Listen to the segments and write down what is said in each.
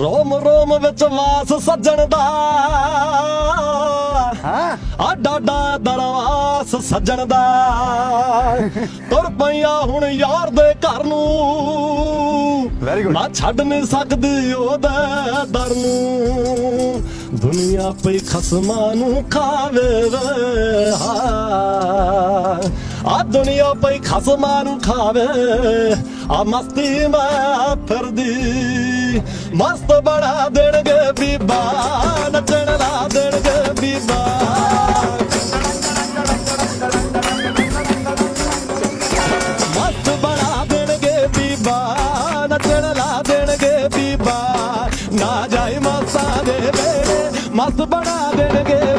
ਰੋਮ ਰੋਮ ਵਿੱਚ ਵਾਸ ਸੱਜਣ ਦਾ। ਹਾਂ। ਆ ਡਾਡਾ ਦਰਵਾਸ ਸੱਜਣ ਦਾ। ਤੁਰ ਪਈਆ ਹੁਣ ਯਾਰ ਦੇ ਘਰ ਨੂੰ। Very good. ਨਾ ਛੱਡ ਨਹੀਂ ਸਕਦੀ ਉਹਦੇ ਦਰ ਨੂੰ। ਦੁਨੀਆ ਪਈ ਖਸਮਾਂ ਨੂੰ ਖਾਵੇ ਵੇ। ਹਾਂ। ਆ ਦੁਨੀਆ ਪਈ ਖਸਮਾਂ ਨੂੰ ਖਾਵੇ। ਆ ਮਸਤੀ ਮੈਂ ਫਿਰਦੀ। ਮਸਤ ਬਣਾ ਦੇਣਗੇ ਬੀਬਾ, ਨੱਚਣ ਲਾ ਦੇਣਗੇ ਬੀਬਾ। ਮਸਤ ਬਣਾ ਦੇਣਗੇ ਬੀਬਾ, ਨੱਚਣ ਲਾ ਦੇਣਗੇ ਬੀਬਾ। ਨਾ ਜਾਏ ਮਸਤਾਂ ਦੇ ਵੇੜੇ ਮਸਤ ਬਣਾ ਦੇਣਗੇ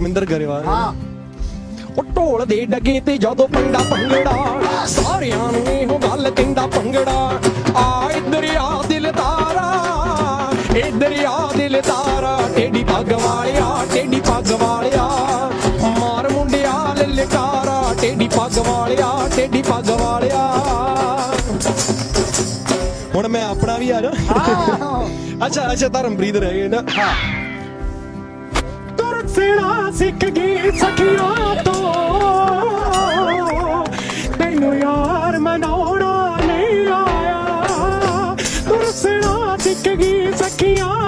ਰਮਿੰਦਰ ਗਰੇਵਾਲ। ਹਾਂ। ਉਹ ਢੋਲ ਦੇ ਡਗੇ ਤੇ ਜਦੋਂ ਪੰਡਾ ਭੰਗੜਾ ਸਾਰਿਆਂ ਨੂੰ ਇਹੋ ਗੱਲ ਕਹਿੰਦਾ ਭੰਗੜਾ। ਆ ਇੱਧਰ ਆ ਦਿਲਦਾਰਾ ਇੱਧਰ ਆ ਦਿਲਦਾਰਾ ਟੇਡੀ ਪੱਗ ਵਾਲਿਆ ਟੇਡੀ ਪੱਗ ਵਾਲਿਆ। ਮਾਰ ਮੁੰਡਿਆ ਲਲਕਾਰਾ ਟੇਡੀ ਪੱਗ ਵਾਲਿਆ ਟੇਡੀ ਪੱਗ ਵਾਲਿਆ। ਹੁਣ ਮੈਂ ਆਪਣਾ ਵੀ ਆ ਜਾ। ਅੱਛਾ ਅੱਛਾ ਧਰਮਪ੍ਰੀਤ ਰਹਿ ਗਏ ਨਾ। ਹਾਂ। ਤੁਰਸਣਾ ਸਿੱਖ ਗਈ ਸਖੀਆਂ ਤੋਂ। ਤੈਨੂੰ ਯਾਰ ਮਨਾਉਣਾ ਨਹੀਂ ਆਇਆ। ਤੁਰਸਣਾ ਸਿੱਖ ਗਈ ਸਖੀਆਂ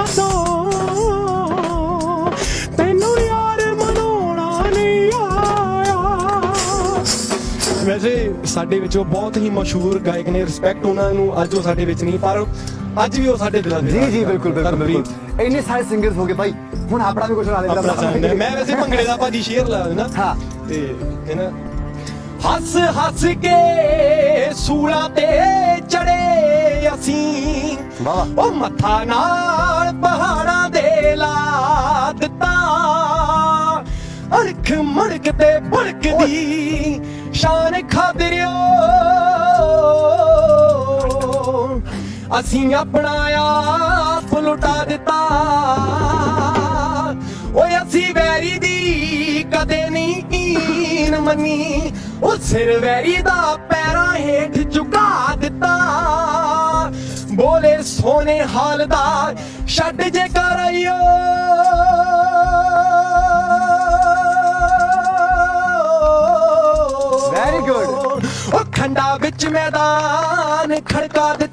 ਵੈਸੇ ਸਾਡੇ ਵਿੱਚੋਂ ਬਹੁਤ ਹੀ ਮਸ਼ਹੂਰ ਗਾਇਕ ਨੇ ਰਿਸਪੈਕਟ ਉਹਨਾਂ ਨੂੰ ਅੱਜ ਉਹ ਸਾਡੇ ਵਿੱਚ ਨਹੀਂ ਪਰ ਅੱਜ ਵੀ ਉਹ ਸਾਡੇ ਦਿਲਾਂ ਦੇ ਜੀ ਜੀ ਬਿਲਕੁਲ ਬਿਲਕੁਲ। ਬਿਲਕੁਲ ਇੰਨੇ ਸਾਰੇ ਸਿੰਗਰਸ ਹੋ ਗਏ ਭਾਈ ਹੁਣ ਆਪਣਾ ਵੀ ਕੁਝ ਸੁਣਾ ਦੇ ਆਪਣਾ sound ਹੈ। ਮੈਂ ਵੈਸੇ ਭੰਗੜੇ ਦਾ ਭਾਜੀ ਸ਼ੇਅਰ ਲਾ ਦੇਣਾ ਹਾਂ। ਤੇ ਹੈ ਨਾ ਹੱਸ ਹੱਸ ਕੇ ਸੂਲਾਂ ਤੇ ਚੜੇ ਅਸੀਂ ਵਾਹ ਵਾਹ। ਉਹ ਮੱਥਾ ਨਾਲ ਪਹਾੜਾਂ ਦੇ ਲਾ ਦਿੱਤਾ ਅਰਖ ਮੜਕ ਤੇ ਭੜਕਦੀ ਸ਼ਾਨ ਖਾਦਰਿਓ। ਅਸੀਂ ਆਪਣਾ ਆਪ ਲੁਟਾ ਦਿੱਤਾ। ਓਏ, ਅਸੀਂ ਵੈਰੀ ਦੀ ਕਦੇ ਨਹੀਂ ਈਨ ਮੰਨੀ। ਉਹ ਸਿਰ ਵੈਰੀ ਦਾ ਪੈਰਾਂ ਹੇਠ ਝੁਕਾ ਦਿੱਤਾ। ਬੋਲੇ ਸੋਨੇ ਹਾਲ ਦਾ ਛੱਡ ਜੇ ਕਰ ਆਇਓ Very ਉਹ oh, ਖੰਡਾ ਵਿੱਚ ਮੈਦਾਨ ਖੜਕਾ ਦਿੱਤਾ